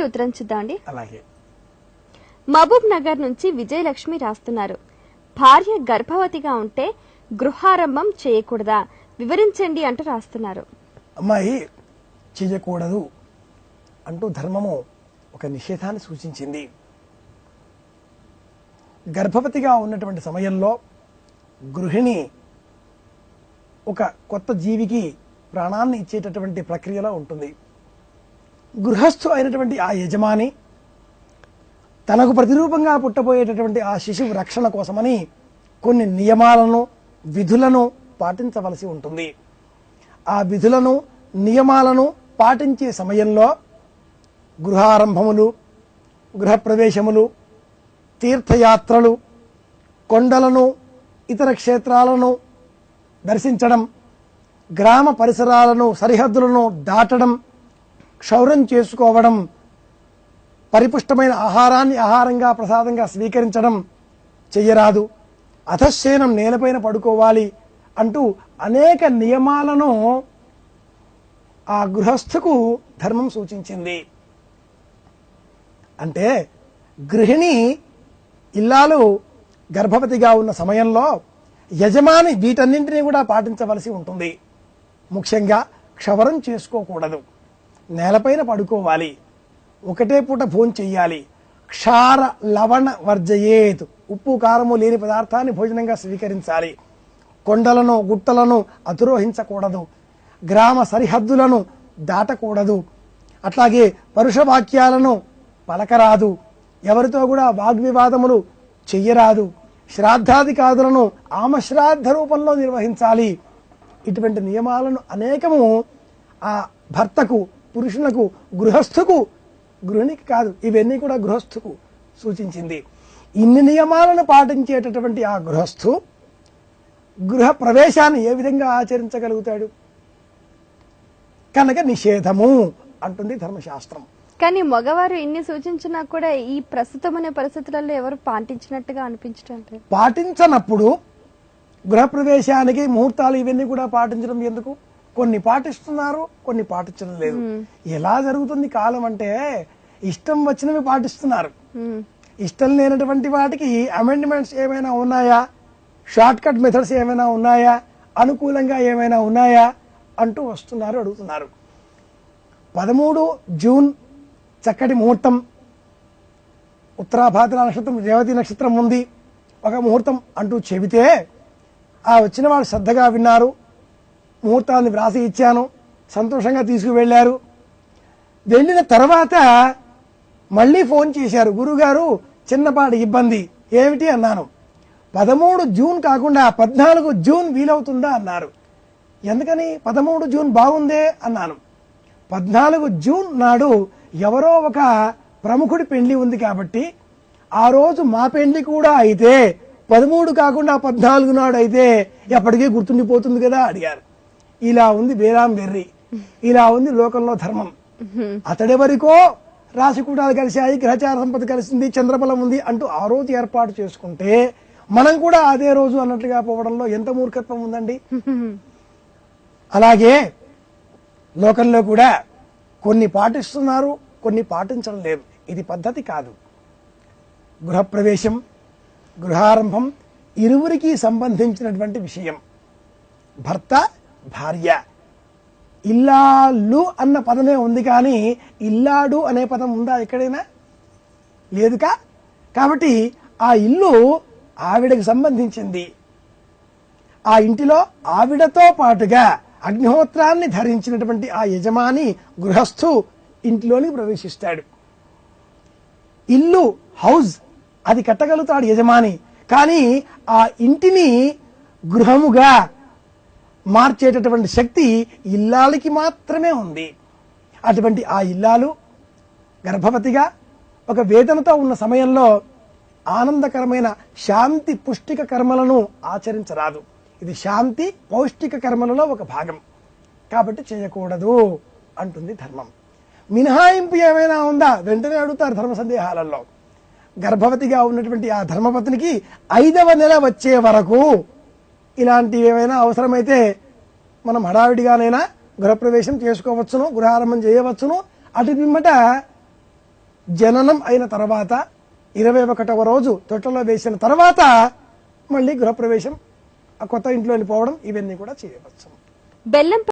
మొదటి ఉత్తరం చూద్దామండి అలాగే. మహబూబ్ నగర్ నుంచి విజయలక్ష్మి రాస్తున్నారు. భార్య గర్భవతిగా ఉంటే గృహారంభం చేయకూడదా? వివరించండి అంటూ రాస్తున్నారు. అమ్మాయి చెయ్యకూడదు అంటూ ధర్మము ఒక నిషేధాన్ని సూచించింది. గర్భవతిగా ఉన్నటువంటి సమయంలో గృహిణి ఒక కొత్త జీవికి ప్రాణాన్ని ఇచ్చేటటువంటి ప్రక్రియలో ఉంటుంది. గృహస్థు అయినటువంటి ఆ యజమాని తనకు ప్రతిరూపంగా పుట్టబోయేటటువంటి ఆ శిశువు రక్షణ కోసమని కొన్ని నియమాలను విధులను పాటించవలసి ఉంటుంది. ఆ విధులను నియమాలను పాటించే సమయంలో గృహారంభములు గృహప్రవేశములు తీర్థయాత్రలు కొండలను ఇతర క్షేత్రాలను దర్శించడం గ్రామ పరిసరాలను సరిహద్దులను దాటడం క్షౌరం చేసుకోవడం పరిపుష్టమైన ఆహారాన్ని ఆహారంగా ప్రసాదంగా స్వీకరించడం చెయ్యరాదు. అధశ్చేనం నేలపైన పడుకోవాలి అంటూ అనేక నియమాలను ఆ గృహస్థుకు ధర్మం సూచించింది. అంటే గృహిణి ఇల్లాలు గర్భవతిగా ఉన్న సమయంలో యజమాని వీటన్నింటినీ కూడా పాటించవలసి ఉంటుంది. ముఖ్యంగా క్షవరం చేసుకోకూడదు. నేలపైన పడుకోవాలి. ఒకటే పూట భోజనం చెయ్యాలి. క్షార లవణ వర్జయేత్. ఉప్పు కారము లేని పదార్థాన్ని భోజనంగా స్వీకరించాలి. కొండలను గుట్టలను అతిరోహించకూడదు గ్రామ సరిహద్దులను దాటకూడదు. అట్లాగే పరుష వాక్యాలను పలకరాదు. ఎవరితో కూడా వాగ్వివాదములు చెయ్యరాదు. శ్రాద్ధాధికారులను ఆమశ్రాద్ధ రూపంలో నిర్వహించాలి. ఇటువంటి నియమాలను అనేకము ఆ భర్తకు పురుషులకు గృహస్థుకు గృహిణికి కాదు ఇవన్నీ కూడా గృహస్థుకు సూచించింది. ఇన్ని నియమాలను పాటించేటటువంటి ఆ గృహస్థు గృహ ప్రవేశాన్ని ఏ విధంగా ఆచరించగలుగుతాడు? కనుక నిషేధము అంటుంది ధర్మశాస్త్రం. కానీ మగవారు ఇన్ని సూచించినా కూడా ఈ ప్రస్తుతం అనే పరిస్థితులలో ఎవరు పాటించినట్టుగా అనిపించడం పాటించనప్పుడు గృహప్రవేశానికి ముహూర్తాలు ఇవన్నీ కూడా పాటించడం ఎందుకు? కొన్ని పాటిస్తున్నారు కొన్ని పాటించడం లేదు. ఎలా జరుగుతుంది కాలం అంటే ఇష్టం వచ్చినవి పాటిస్తున్నారు. ఇష్టం లేనటువంటి వాటికి అమెండ్మెంట్స్ ఏమైనా ఉన్నాయా? షార్ట్ కట్ మెథడ్స్ ఏమైనా ఉన్నాయా? అనుకూలంగా ఏమైనా ఉన్నాయా? అంటూ వస్తున్నారు అడుగుతున్నారు. పదమూడు జూన్ చక్కటి ముహూర్తం. ఉత్తరాభాద్ర నక్షత్రం రేవతి నక్షత్రం ఉంది. ఒక ముహూర్తం అంటూ చెబితే ఆ వచ్చిన వాళ్ళు శ్రద్ధగా విన్నారు. ముహూర్తాన్ని వ్రాసి ఇచ్చాను. సంతోషంగా తీసుకువెళ్ళారు. వెళ్ళిన తర్వాత మళ్ళీ ఫోన్ చేశారు. గురుగారు చిన్నపాటి ఇబ్బంది. ఏమిటి అన్నాను. పదమూడు జూన్ కాకుండా పద్నాలుగు జూన్ వీలవుతుందా అన్నారు. ఎందుకని? పదమూడు జూన్ బాగుందే అన్నాను. పద్నాలుగు జూన్ నాడు ఎవరో ఒక ప్రముఖుడి పెళ్ళి ఉంది కాబట్టి ఆ రోజు మా పెళ్ళి కూడా అయితే పదమూడు కాకుండా పద్నాలుగు నాడు అయితే ఎప్పటికీ గుర్తుండిపోతుంది కదా అడిగారు. ఇలా ఉంది బేరాం వెర్రి. ఇలా ఉంది లోకంలో ధర్మం. అతడెవరికో రాశికూటాలు కలిశాయి గ్రహచార సంపద కలిసింది చంద్రబలం ఉంది అంటూ ఆ రోజు ఏర్పాటు చేసుకుంటే మనం కూడా అదే రోజు అన్నట్లుగా పోవడంలో ఎంత మూర్ఖత్వం ఉందండి? అలాగే లోకంలో కూడా కొన్ని పాటిస్తున్నారు కొన్ని పాటించడం లేదు. ఇది పద్ధతి కాదు. గృహప్రవేశం గృహారంభం ఇరువురికి సంబంధించినటువంటి విషయం. భర్త భార్య. ఇల్లాలు అన్న పదమే ఉంది కానీ ఇల్లాడు అనే పదం ఉందా ఎక్కడైనా? లేదుగా కాబట్టి ఆ ఇల్లు ఆవిడకి సంబంధించింది. ఆ ఇంటిలో ఆవిడతో పాటుగా అగ్నిహోత్రాన్ని ధరించినటువంటి ఆ యజమాని గృహస్థు ఇంటిలోనికి ప్రవేశిస్తాడు. ఇల్లు హౌస్ అది కట్టగలుగుతాడు యజమాని. కానీ ఆ ఇంటిని గృహముగా మార్చేటటువంటి శక్తి ఇల్లాలకి మాత్రమే ఉంది. అటువంటి ఆ ఇల్లాలు గర్భవతిగా ఒక వేదనతో ఉన్న సమయంలో ఆనందకరమైన శాంతి పుష్టిక కర్మలను ఆచరించరాదు. ఇది శాంతి పౌష్టిక కర్మలలో ఒక భాగం. కాబట్టి చేయకూడదు అంటుంది ధర్మం. మినహాయింపు ఏమైనా ఉందా? వెంటనే అడుగుతారు ధర్మ సందేహాలలో. గర్భవతిగా ఉన్నటువంటి ఆ ధర్మపత్నికి ఐదవ నెల వచ్చే వరకు ఇలాంటివి ఏమైనా అవసరమైతే మనం హడావిడిగానైనా గృహప్రవేశం చేసుకోవచ్చును గృహారంభం చేయవచ్చును. అటు పిమ్మట జననం అయిన తర్వాత ఇరవై ఒకటవ రోజు తొట్టలో వేసిన తర్వాత మళ్ళీ గృహప్రవేశం ఆ కొత్త ఇంట్లోని పోవడం ఇవన్నీ కూడా చేయవచ్చు బెల్లం